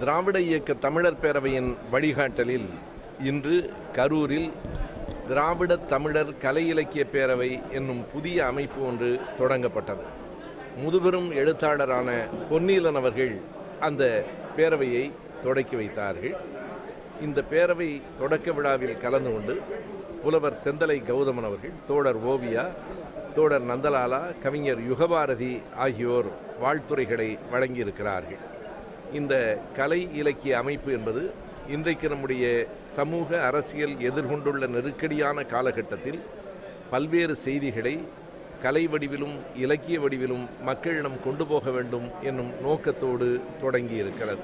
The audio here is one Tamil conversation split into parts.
திராவிட இயக்க தமிழர் பேரவையின் வழிகாட்டலில் இன்று கரூரில் திராவிட தமிழர் கலை இலக்கிய பேரவை என்னும் புதிய அமைப்பு ஒன்று தொடங்கப்பட்டது. முதுபெரும் எழுத்தாளரான பொன்னீலன் அவர்கள் அந்த பேரவையை தொடக்கி வைத்தார்கள். இந்த பேரவை தொடக்க விழாவில் கலந்து கொண்டு புலவர் செந்தலை கௌதமன் அவர்கள் தோழர் ஓவியா தோழர் நந்தலாலா கவிஞர் யுகபாரதி ஆகியோர் வாழ்த்துரைகளை வழங்கியிருக்கிறார்கள். இந்த கலை இலக்கிய அமைப்பு என்பது இன்றைக்கு நம்முடைய சமூக அரசியல் எதிர்கொண்டுள்ள நெருக்கடியான காலகட்டத்தில் பல்வேறு செய்திகளை கலை வடிவிலும் இலக்கிய வடிவிலும் மக்களிடம் கொண்டு போக வேண்டும் என்னும் நோக்கத்தோடு தொடங்கி இருக்கிறது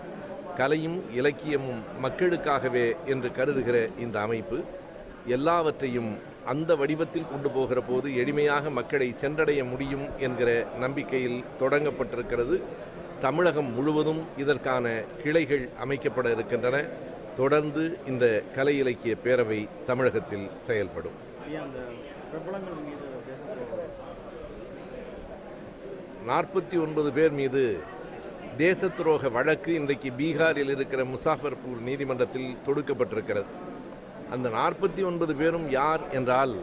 கலையும் இலக்கியமும் மக்களுக்காகவே என்று கருதுகிற இந்த அமைப்பு எல்லாவற்றையும் அந்த வடிவத்தில் கொண்டு போகிற போது எளிமையாக மக்களை சென்றடைய முடியும் என்கிற நம்பிக்கையில் தொடங்கப்பட்டிருக்கிறது. தமிழகம் முழுவதும் இதற்கான கிளைகள் அமைக்கப்பட இருக்கின்றன. தொடர்ந்து இந்த கலை இலக்கிய பேரவை தமிழகத்தில் செயல்படும். நாற்பத்தி ஒன்பது பேர் மீது தேச துரோக வழக்கு இன்றைக்கு பீகாரில் இருக்கிற முசாஃபர்பூர் நீதிமன்றத்தில் தொடுக்கப்பட்டிருக்கிறது. அந்த நாற்பத்தி ஒன்பது பேரும் யார் என்றால்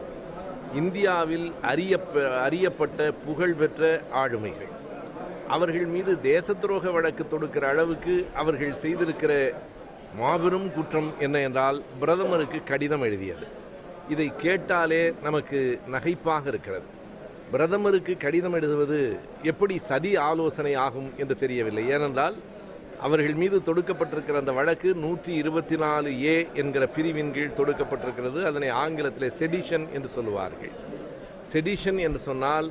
இந்தியாவில் அறியப்ப அறியப்பட்ட புகழ்பெற்ற ஆளுமைகள். அவர்கள் மீது தேச துரோக வழக்கு தொடுக்கிற அளவுக்கு அவர்கள் செய்திருக்கிற மாபெரும் குற்றம் என்ன என்றால் பிரதமருக்கு கடிதம் எழுதியது. இதை கேட்டாலே நமக்கு நகைப்பாக இருக்கிறது. பிரதமருக்கு கடிதம் எழுதுவது எப்படி சதி ஆலோசனை ஆகும் என்று தெரியவில்லை. ஏனென்றால் அவர்கள் மீது தொடுக்கப்பட்டிருக்கிற அந்த வழக்கு நூற்றி இருபத்தி நாலு ஏ என்கிற பிரிவின் கீழ் தொடுக்கப்பட்டிருக்கிறது. அதனை ஆங்கிலத்தில் செடிஷன் என்று சொல்லுவார்கள். செடிஷன் என்று சொன்னால்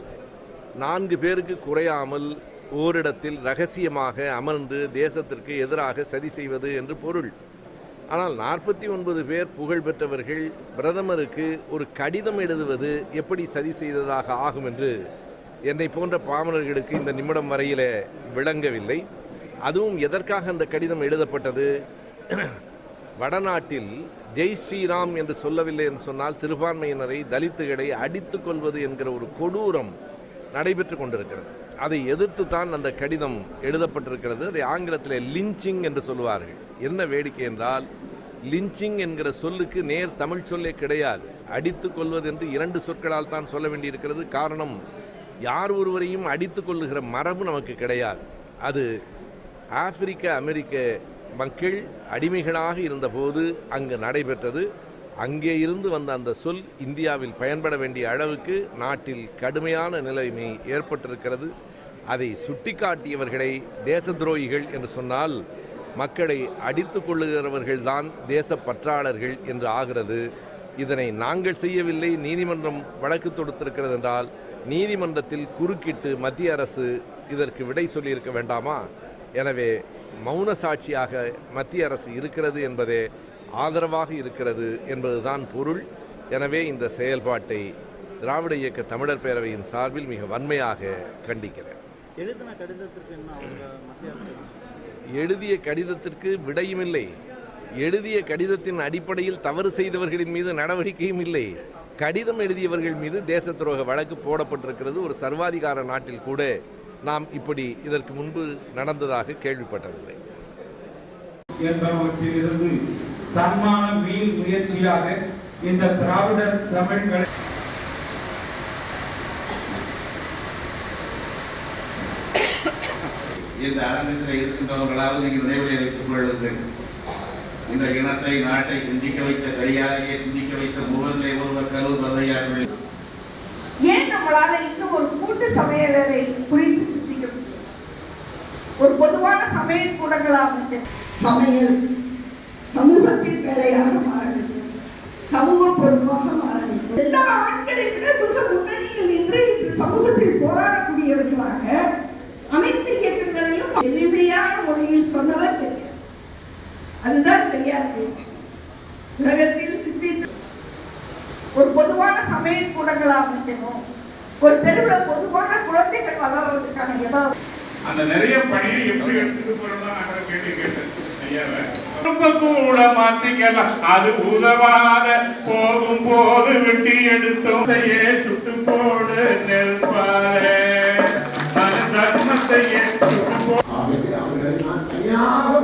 நான்கு பேருக்கு குறையாமல் ஓரிடத்தில் ரகசியமாக அமர்ந்து தேசத்திற்கு எதிராக சதி செய்வது என்று பொருள். ஆனால் நாற்பத்தி ஒன்பது பேர் புகழ் பெற்றவர்கள் பிரதமருக்கு ஒரு கடிதம் எழுதுவது எப்படி சதி செய்ததாக ஆகும் என்று என்னை போன்ற பாமரர்களுக்கு இந்த நிமிடம் வரையில் விளங்கவில்லை. அதுவும் எதற்காக அந்த கடிதம் எழுதப்பட்டது? வடநாட்டில் ஜெய் ஸ்ரீராம் என்று சொல்லவில்லை என்று சொன்னால் சிறுபான்மையினரை தலித்துகளை அடித்துக்கொள்வது என்கிற ஒரு கொடூரம் நடைபெற்று கொண்டிருக்கிறது. அதை எதிர்த்து தான் அந்த கடிதம் எழுதப்பட்டிருக்கிறது. அதை ஆங்கிலத்தில் லிஞ்சிங் என்று சொல்லுவார்கள். என்ன வேடிக்கை என்றால் லிஞ்சிங் என்கிற சொல்லுக்கு நேர் தமிழ் சொல்லே கிடையாது. அடித்து கொள்வது என்று இரண்டு சொற்களால் தான் சொல்ல வேண்டியிருக்கிறது. காரணம் யார் ஒருவரையும் அடித்து கொள்ளுகிற மரபு நமக்கு கிடையாது. அது ஆப்பிரிக்க அமெரிக்க மக்கள் அடிமைகளாக இருந்தபோது அங்கு நடைபெற்றது. அங்கே இருந்து வந்த அந்த சொல் இந்தியாவில் பயன்பட வேண்டிய அளவுக்கு நாட்டில் கடுமையான நிலைமை ஏற்பட்டிருக்கிறது. அதை சுட்டிக்காட்டியவர்களை தேச துரோகிகள் என்று சொன்னால் மக்களை அடித்து கொள்ளுகிறவர்கள்தான் தேச பற்றாளர்கள் என்று ஆகிறது. இதனை நாங்கள் செய்யவில்லை நீதிமன்றம் வழக்கு தொடுத்திருக்கிறது என்றால் நீதிமன்றத்தில் குறுக்கிட்டு மத்திய அரசு இதற்கு விடை சொல்லியிருக்க வேண்டாமா? எனவே மௌன சாட்சியாக மத்திய அரசு இருக்கிறது என்பதே ஆதரவாக இருக்கிறது என்பதுதான் பொருள். எனவே இந்த செயல்பாட்டை திராவிட இயக்க தமிழர் பேரவையின் சார்பில் மிக வன்மையாக கண்டிக்கிறேன். எழுதிய கடிதத்திற்கு விடையும் இல்லை. எழுதிய கடிதத்தின் அடிப்படையில் தவறு செய்தவர்களின் மீது நடவடிக்கையும் இல்லை. கடிதம் எழுதியவர்கள் மீது தேச துரோக வழக்கு போடப்பட்டிருக்கிறது. ஒரு சர்வாதிகார நாட்டில் கூட நாம் இப்படி இதற்கு முன்பு நடந்ததாக கேள்விப்பட்டதில்லை. தன்மான மீள் முயற்சியாக இந்த திராவிடர் தமிழ்களை இந்த அரங்கத்தில் இருக்கின்றவர்களாவது நீங்கள் நினைவில் வைத்துக் கொள்ளுங்கள். இந்த இனத்தை நாட்டை சிந்திக்க வைத்த கையாலேயே சிந்திக்க வைத்த முதலை ஒருவர் கரூர் வந்தையார்கள் ஏன் நம்மளால இன்னும் ஒரு கூட்டு சமையலறை குறித்து சிந்திக்க முடியும்? ஒரு பொதுவான சமையல் கூடங்களா வந்து சமையல். எளிமையான மொழியில் சொன்னவர் பெரியார். அதுதான் பெரியார் உலகத்தில் சிந்தித்து ஒரு பொதுவான சமையல் கூடங்களா அமைக்கணும் ஒரு தெருவில் பொதுவான குழந்தைகள் வளர்றதுக்கான இடம். அந்த நிறைய பணியை எப்படி எடுத்துட்டு போறோம்னா கேட்டு கேட்டேன் கூட மாத்திக்கலாம் அது உதவாத போகும் போது வெட்டி எடுத்தோம். சுட்டு போடு நெருப்பாரே அது